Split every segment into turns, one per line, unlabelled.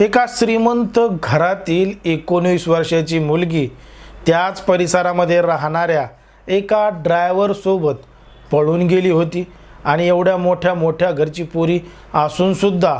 एका श्रीमंत घरातील एकोणीस वर्षाची मुलगी त्याच परिसरामध्ये राहणाऱ्या एका ड्रायव्हरसोबत पळून गेली होती. आणि एवढ्या मोठ्या मोठ्या घरची पोरी असूनसुद्धा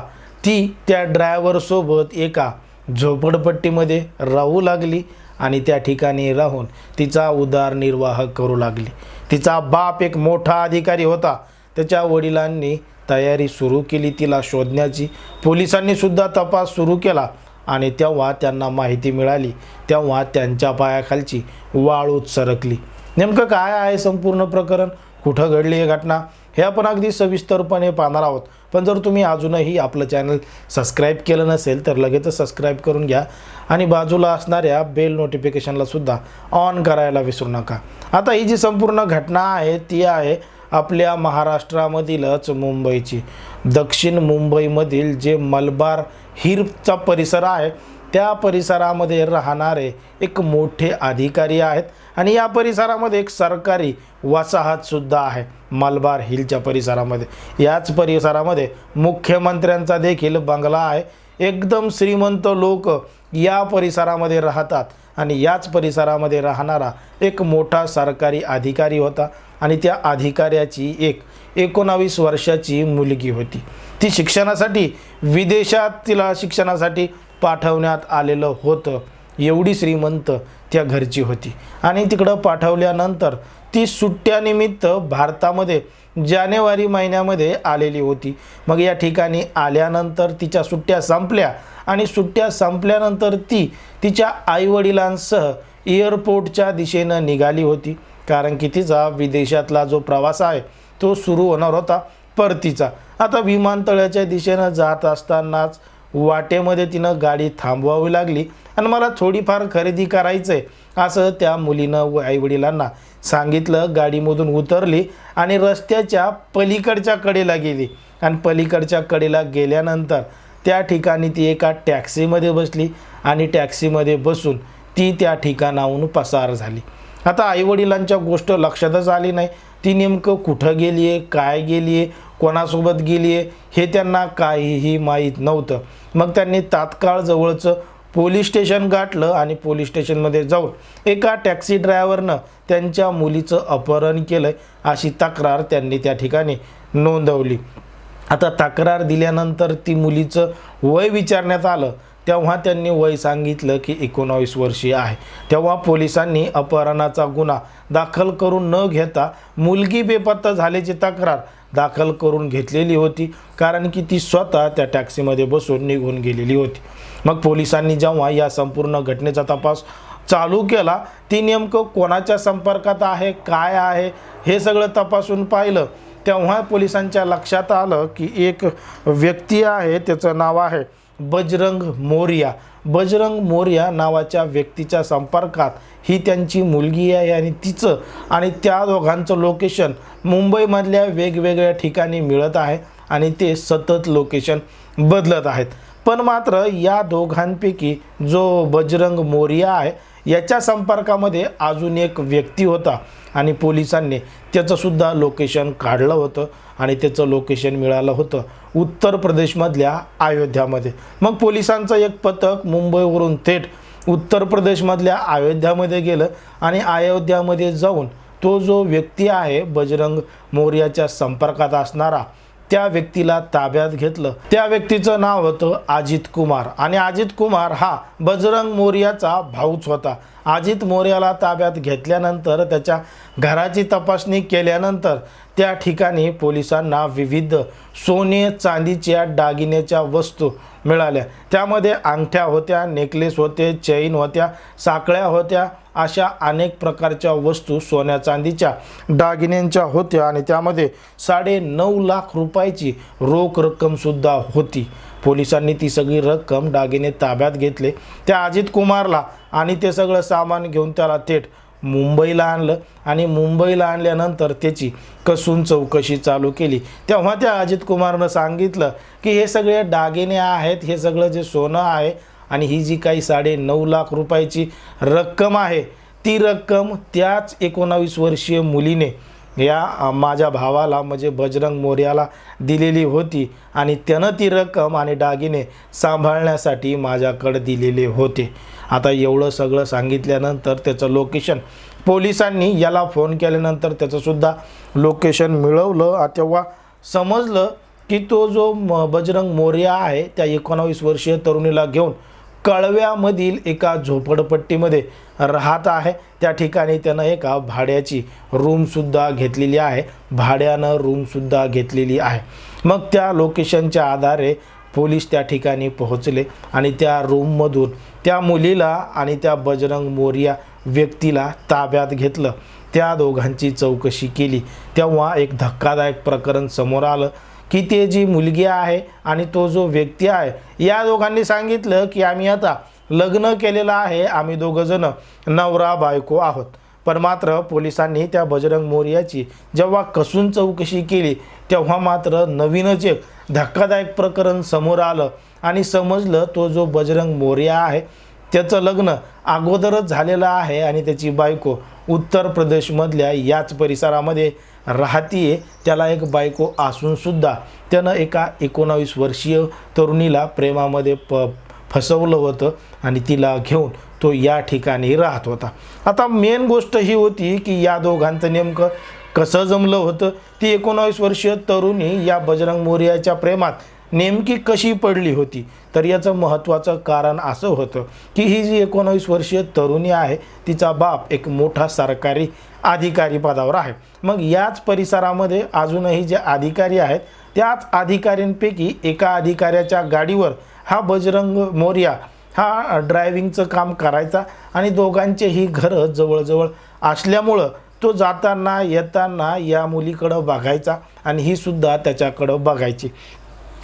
ती त्या ड्रायव्हरसोबत एका झोपडपट्टीमध्ये राहू लागली आणि त्या ठिकाणी राहून तिचा उदारनिर्वाह करू लागली. तिचा बाप एक मोठा अधिकारी होता. त्याच्या वडिलांनी तयारी सुरू केली तिला शोधण्याची. पोलिसांनी सुद्धा तपास सुरू केला आणि तेव्हा त्यांना माहिती मिळाली. तेव्हा त्यांच्या पायाखालची वाळूच सरकली. नेमकं काय आहे संपूर्ण प्रकरण? कुठं घडली ही घटना? हे आपण अगदी सविस्तरपणे पाहणार आहोत. पण जर तुम्ही अजूनही आपलं चॅनल सबस्क्राईब केलं नसेल तर लगेचच सबस्क्राईब करून घ्या आणि बाजूला असणाऱ्या बेल नोटिफिकेशनला सुद्धा ऑन करायला विसरू नका. आता ही जी संपूर्ण घटना आहे ती आहे आपल्या महाराष्ट्रामधीलच मुंबईची. दक्षिण मुंबईमधील जे मलबार हिरचा परिसर आहे त्या परिसरामध्ये राहणारे एक मोठे अधिकारी आहेत आणि या परिसरामध्ये एक सरकारी वसाहतसुद्धा आहे मलबार हिलच्या परिसरामध्ये. याच परिसरामध्ये मुख्यमंत्र्यांचा देखील बंगला आहे. एकदम श्रीमंत लोक या परिसरामध्ये राहतात आणि याच परिसरामध्ये राहणारा एक मोठा सरकारी अधिकारी होता. आणि त्या अधिकाऱ्याची एक एकोणावीस वर्षाची मुलगी होती. ती शिक्षणासाठी विदेशात तिला शिक्षणासाठी पाठवण्यात आलेलं होतं. एवढी श्रीमंत त्या घरची होती. आणि तिकडं पाठवल्यानंतर ती सुट्ट्यानिमित्त भारतामध्ये जानेवारी महिन्यामध्ये आलेली होती. मग या ठिकाणी आल्यानंतर तिच्या सुट्ट्या संपल्या आणि सुट्ट्या संपल्यानंतर ती तिच्या आईवडिलांसह एअरपोर्टच्या दिशेनं निघाली होती. कारण की तिचा विदेशातला जो प्रवास आहे तो सुरू होणार होता परतीचा. आता विमानतळाच्या दिशेनं जात असतानाच वाटेमध्ये तिनं गाडी थांबवावी लागली आणि मला थोडीफार खरेदी करायचं आहे असं त्या मुलीनं व आईवडिलांना सांगितलं. गाडीमधून उतरली आणि रस्त्याच्या पलीकडच्या कडेला गेली. आणि पलीकडच्या कडेला गेल्यानंतर त्या ठिकाणी ती एका टॅक्सीमध्ये बसली आणि टॅक्सीमध्ये बसून ती त्या ठिकाणाहून पसार झाली. आता आईवडिलांच्या गोष्ट लक्षातच आली नाही. ती नेमकं कुठं गेली आहे काय गेली आहे कोणासोबत गेली आहे हे त्यांना काहीही माहीत नव्हतं. मग त्यांनी तात्काळ जवळचं पोलीस स्टेशन गाठलं आणि पोलीस स्टेशनमध्ये जाऊन एका टॅक्सी ड्रायव्हरनं त्यांच्या मुलीचं अपहरण केलं अशी तक्रार त्यांनी त्या ठिकाणी नोंदवली. आता तक्रार दिल्यानंतर ती मुलीचं वय विचारण्यात आलं. तेव्हा त्यांनी वय सांगितलं की एकोणावीस वर्षीय आहे. तेव्हा पोलिसांनी अपहरणाचा गुन्हा दाखल करून न घेता मुलगी बेपत्ता झाल्याची तक्रार दाखल करून घेतलेली होती कारण की ती स्वतः त्या टॅक्सीमध्ये बसून निघून गेलेली होती. मग पोलिसांनी जेव्हा या संपूर्ण घटनेचा तपास चालू केला ती नेमकं कोणाच्या संपर्कात आहे काय आहे हे सगळं तपासून पाहिलं. तेव्हा पोलिसांच्या लक्षात आलं की एक व्यक्ती आहे त्याचं नाव आहे बजरंग मोरिया. बजरंग मोरिया नावाच्या व्यक्तीच्या संपर्कात ही त्यांची मुलगी आहे आणि तिचं आणि त्या दोघांचं लोकेशन मुंबईमधल्या वेगवेगळ्या ठिकाणी मिळत आहे आणि ते सतत लोकेशन बदलत आहेत. पण मात्र या दोघांपैकी जो बजरंग मोरिया आहे याच्या संपर्कामध्ये अजून एक व्यक्ती होता आणि पोलिसांनी त्याचंसुद्धा लोकेशन काढलं होतं आणि त्याचं लोकेशन मिळालं होतं उत्तर प्रदेशमधल्या अयोध्यामध्ये. मग पोलिसांचं एक पथक मुंबईवरून थेट उत्तर प्रदेशमधल्या अयोध्यामध्ये गेलं आणि अयोध्यामध्ये जाऊन तो जो व्यक्ती आहे बजरंग मोर्याच्या संपर्कात असणारा त्या व्यक्तीला ताब्यात घेतलं. त्या व्यक्तीचं नाव होतं अजित कुमार. आणि अजित कुमार हा बजरंग मोर्याचा भाऊच होता. अजित मोर्याला ताब्यात घेतल्यानंतर त्याच्या घराची तपासणी केल्यानंतर त्या ठिकाणी पोलिसांना विविध सोने चांदीच्या दागिन्याच्या वस्तू मिळाल्या. त्यामध्ये अंगठ्या होत्या नेकलेस होते चैन होत्या साखळ्या होत्या अशा अनेक प्रकारच्या वस्तू सोन्या चांदीच्या दागिन्यांच्या होत्या आणि त्यामध्ये साडे नऊ लाख रुपयाची रोख रक्कमसुद्धा होती. पोलिसांनी ती सगळी रक्कम दागिने ताब्यात घेतले. त्या अजित कुमारला आणि ते सगळं सामान घेऊन त्याला थेट मुंबईला आणलं आणि मुंबईला आणल्यानंतर त्याची कसून चौकशी चालू केली. तेव्हा त्या अजित कुमारनं सांगितलं की हे सगळे दागिने आहेत हे सगळं जे सोनं आहे आणि ही जी काही साडे नऊ लाख रुपयाची रक्कम आहे ती रक्कम त्याच एकोणावीस वर्षीय मुलीने या माझ्या भावाला म्हणजे बजरंग मोर्याला दिलेली होती आणि त्यानं ती रक्कम आणि दागिने सांभाळण्यासाठी माझ्याकडे दिलेले होते. आता एवढं सगळं सांगितल्यानंतर त्याचं लोकेशन पोलिसांनी याला फोन केल्यानंतर त्याचंसुद्धा लोकेशन मिळवलं. तेव्हा समजलं की तो जो म बजरंग मोर्या आहे त्या एकोणावीस वर्षीय तरुणीला घेऊन कळव्यामधील एका झोपडपट्टीमध्ये राहत आहे. त्या ठिकाणी त्यानं एका भाड्याची रूमसुद्धा घेतलेली आहे. भाड्यानं रूमसुद्धा घेतलेली आहे. मग त्या लोकेशनच्या आधारे पोलीस त्या ठिकाणी पोहोचले आणि त्या रूममधून त्या मुलीला आणि त्या बजरंग मोर्या व्यक्तीला ताब्यात घेतलं. त्या दोघांची चौकशी केली. तेव्हा एक धक्कादायक प्रकरण समोर आलं. की ते जी मुलगी आहे आणि तो जो व्यक्ती आहे या दोघांनी सांगितलं की आम्ही आता लग्न केलेलं आहे आम्ही दोघंजणं नवरा बायको आहोत. पण मात्र पोलिसांनी त्या बजरंग मोर्याची जेव्हा कसून चौकशी केली तेव्हा मात्र नवीनच एक धक्कादायक प्रकरण समोर आलं आणि समजलं तो जो बजरंग मोर्या आहे त्याचं लग्न अगोदरच झालेलं आहे आणि त्याची बायको उत्तर प्रदेशमधल्या याच परिसरामध्ये राहतीये त्याला एक बायको असूनसुद्धा त्यानं एका एकोणावीस वर्षीय तरुणीला प्रेमामध्ये प फसवलं होतं आणि तिला घेऊन तो या ठिकाणी राहत होता. आता मेन गोष्ट ही होती की या दोघांचं नेमकं कसं जमलं होतं? ती एकोणावीस वर्षीय तरुणी या बजरंग मोर्याच्या प्रेमात नेमकी कशी पडली होती? तर याचं महत्त्वाचं कारण असं होतं की ही जी एकोणावीस वर्षीय तरुणी आहे तिचा बाप एक मोठा सरकारी अधिकारी पदावर आहे. मग याच परिसरामध्ये अजूनही जे अधिकारी आहेत त्याच अधिकाऱ्यांपैकी एका अधिकाऱ्याच्या गाडीवर हा बजरंग मोर्या हा ड्रायव्हिंगचं काम करायचा आणि दोघांचेही घरं जवळजवळ असल्यामुळं तो जाताना येताना या मुलीकडं बघायचा आणि ही सुद्धा त्याच्याकडं बघायची.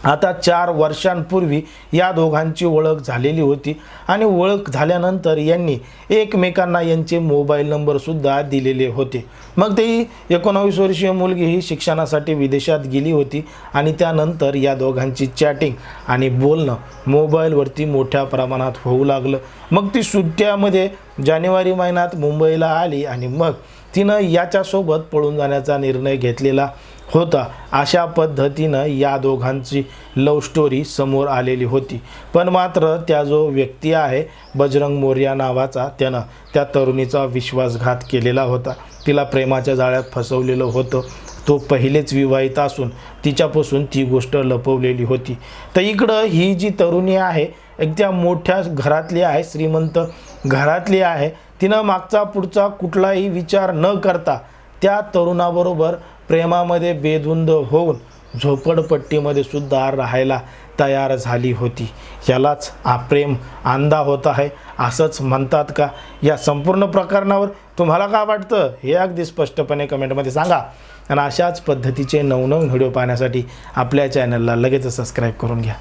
आता चार वर्षांपूर्वी या दोघांची ओळख झालेली होती आणि ओळख झाल्यानंतर यांनी एकमेकांना यांचे मोबाईल नंबरसुद्धा दिलेले होते. मग ती एकोणावीस वर्षीय मुलगी ही शिक्षणासाठी विदेशात गेली होती आणि त्यानंतर या दोघांची चॅटिंग आणि बोलणं मोबाईलवरती मोठ्या प्रमाणात होऊ लागलं. मग ती सुट्ट्यामध्ये जानेवारी महिन्यात मुंबईला आली आणि मग तिनं याच्यासोबत पळून जाण्याचा निर्णय घेतलेला. होता. अशा पद्धतीनं या दोघांची लव स्टोरी समोर आलेली होती. पण मात्र त्या जो व्यक्ती आहे बजरंग मोर्या नावाचा त्यानं त्या तरुणीचा विश्वासघात केलेला होता. तिला प्रेमाच्या जाळ्यात फसवलेलं होतं. तो पहिलेच विवाहित असून तिच्यापासून ती गोष्ट लपवलेली होती. तर इकडं ही जी तरुणी आहे एक त्या मोठ्या घरातली आहे श्रीमंत घरातली आहे तिनं मागचा पुढचा कुठलाही विचार न करता त्या तरुणाबरोबर प्रेमामध्ये बेधुंद होऊन झोपडपट्टीमध्ये सुद्धा राहायला तयार झाली होती. यालाच हा प्रेम अंधा होत आहे असंच म्हणतात का? या संपूर्ण प्रकरणावर तुम्हाला काय वाटतं? हे अगदी स्पष्टपणे कमेंटमध्ये सांगा. आणि अशाच पद्धतीचे नवनवीन व्हिडिओ पाहण्यासाठी आपल्या चॅनलला लगेच सबस्क्राईब करून घ्या.